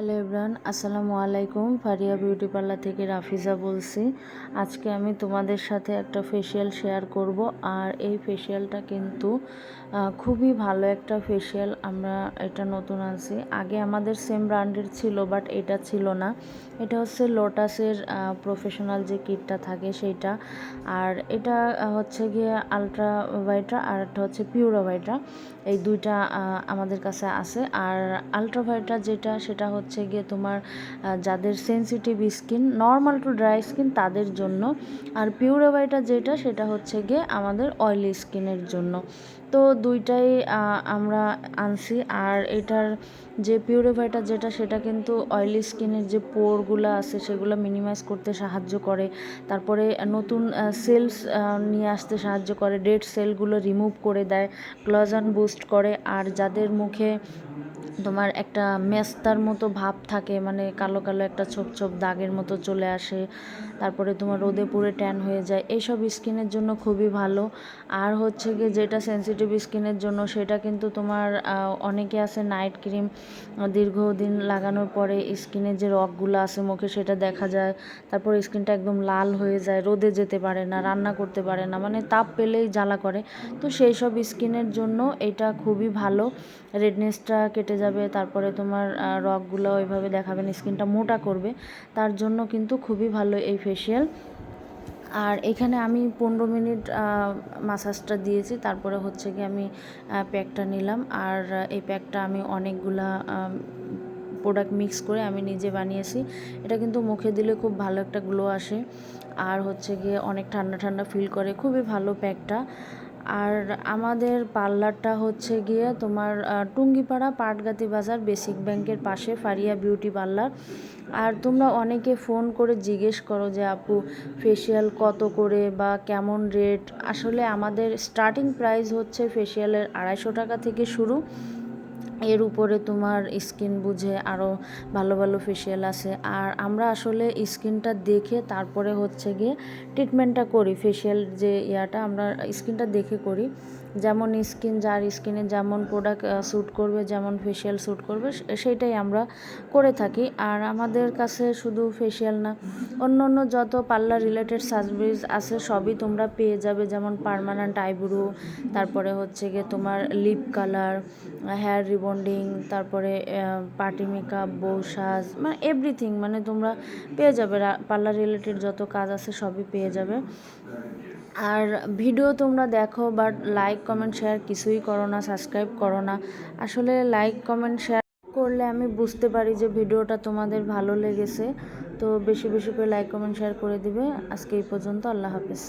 Hello everyone আসসালামু আলাইকুম। Faria beauty parlour থেকে রাফিজা বলছি। আজকে আমি তোমাদের সাথে একটা ফেসিয়াল শেয়ার করব আর এই ফেসিয়ালটা কিন্তু খুবই ভালো একটা ফেসিয়াল আমরা এটা নতুন আনছি। আগে আমাদের সেম ব্র্যান্ডের ছিল বাট এটা ছিল না। এটা হচ্ছে লোটাসের প্রফেশনাল যে কিটটা থাকে সেইটা। আর এটা হচ্ছে গিয়ে আলট্রা ভাইট্রা আর একটা হচ্ছে পিউরা ভাইট্রা এই দুইটা আমাদের কাছে আছে। আর আলট্রা ভাইট্রা যেটা, সেটা হচ্ছে গিয়ে তোমার যাদের sensitive skin normal to dry skin তাদের জন্য। আর পিউরা ভাইট্রা যেটা, সেটা হচ্ছে গিয়ে আমাদের অয়েলি স্কিনের জন্য। তো দুইটাই আমরা আনছি। আর এটার যে পিউরিফাইটা যেটা, সেটা কিন্তু অয়েলি স্কিনের যে পোরগুলো আছে, সেগুলো মিনিমাইজ করতে সাহায্য করে। তারপরে নতুন সেলস নিয়ে আসতে সাহায্য করে। ডেড সেলগুলো রিমুভ করে দেয় ক্লোজান বুস্ট করে। আর যাদের মুখে তোমার একটা মেস্তার মতো ভাব থাকে মানে কালো কালো একটা ছোপ ছোপ দাগের মতো চলে আসে, তারপরে তোমার রোদে পুড়ে ট্যান হয়ে যায়। এইসব স্কিনের জন্য খুবই ভালো। আর হচ্ছে গিয়ে যেটা সেনসিটিভ স্কিনের জন্য, সেটা কিন্তু তোমার অনেকে আছে নাইট ক্রিম দীর্ঘদিন লাগানোর পরে স্কিনের যে রকগুলো আছে মুখে সেটা দেখা যায়, তারপর স্কিনটা একদম লাল হয়ে যায়, রোদে যেতে পারে না, রান্না করতে পারে না মানে তাপ পেলেই জ্বালা করে। তো সেই সব স্কিনের জন্য এটা খুবই ভালো। রেডনেসটা কেটে যাবে তারপরে তোমার আহ, রগগুলো ওইভাবে দেখাবে না স্কিনটা মোটা করবে। তার জন্য কিন্তু খুবই ভালো এই ফেশিয়াল আর এখানে আমি পনেরো মিনিট মাসাজটা দিয়েছি তারপরে হচ্ছে কি আমি প্যাকটা নিলাম। আর এই প্যাকটা আমি অনেকগুলা প্রোডাক্ট মিক্স করে আমি নিজে বানিয়েছি। এটা কিন্তু মুখে দিলে খুব ভালো একটা গ্লো আসে। আর হচ্ছে গিয়ে অনেক ঠান্ডা ঠান্ডা ফিল করে। খুবই ভালো প্যাকটা। আর আমাদের পার্লারটা হচ্ছে গিয়ে তোমার টুঙ্গিপাড়া পাটগাতি বাজার বেসিক ব্যাংকের পাশে ফারিয়া বিউটি পার্লার। আর তোমরা অনেকে ফোন করে জিজ্ঞেস করো যে, আপু ফেসিয়াল কত করে বা কেমন রেট আসলে আমাদের স্টার্টিং প্রাইস হচ্ছে ফেসিয়ালের আড়াইশো টাকা থেকে শুরু। এর উপরে তোমার স্কিন বুঝে আরও ভালো ভালো ফেসিয়াল আছে। আর আমরা আসলে স্কিনটা দেখে তারপরে হচ্ছে গিয়ে ট্রিটমেন্টটা করি ফেসিয়াল যে ইয়াটা আমরা স্কিনটা দেখে করি। যেমন স্কিন, যার স্কিনে যেমন প্রোডাক্ট স্যুট করবে, যেমন ফেসিয়াল স্যুট করবে সেইটাই আমরা করে থাকি। আর আমাদের কাছে শুধু ফেসিয়াল না অন্য অন্য যত পার্লার রিলেটেড সার্ভিস আছে, সবই তোমরা পেয়ে যাবে। যেমন পার্মানেন্ট আইব্রো তারপরে হচ্ছে গিয়ে তোমার লিপ কালার হেয়ার রিবন্ডিং তারপরে পার্টি মেকআপ বউ সাজ মানে এভরিথিং মানে তোমরা পেয়ে যাবে। পার্লার রিলেটেড যত কাজ আছে সবই পেয়ে যাবে। আর ভিডিও তোমরা দেখো বাট লাইক কমেন্ট শেয়ার কিছুই করো না সাবস্ক্রাইব করো না। আসলে লাইক কমেন্ট শেয়ার করলে আমি বুঝতে পারি যে ভিডিওটা তোমাদের ভালো লেগেছে। তো বেশি বেশি করে লাইক কমেন্ট শেয়ার করে দিবে। আজকে এই পর্যন্ত, আল্লাহ হাফেজ।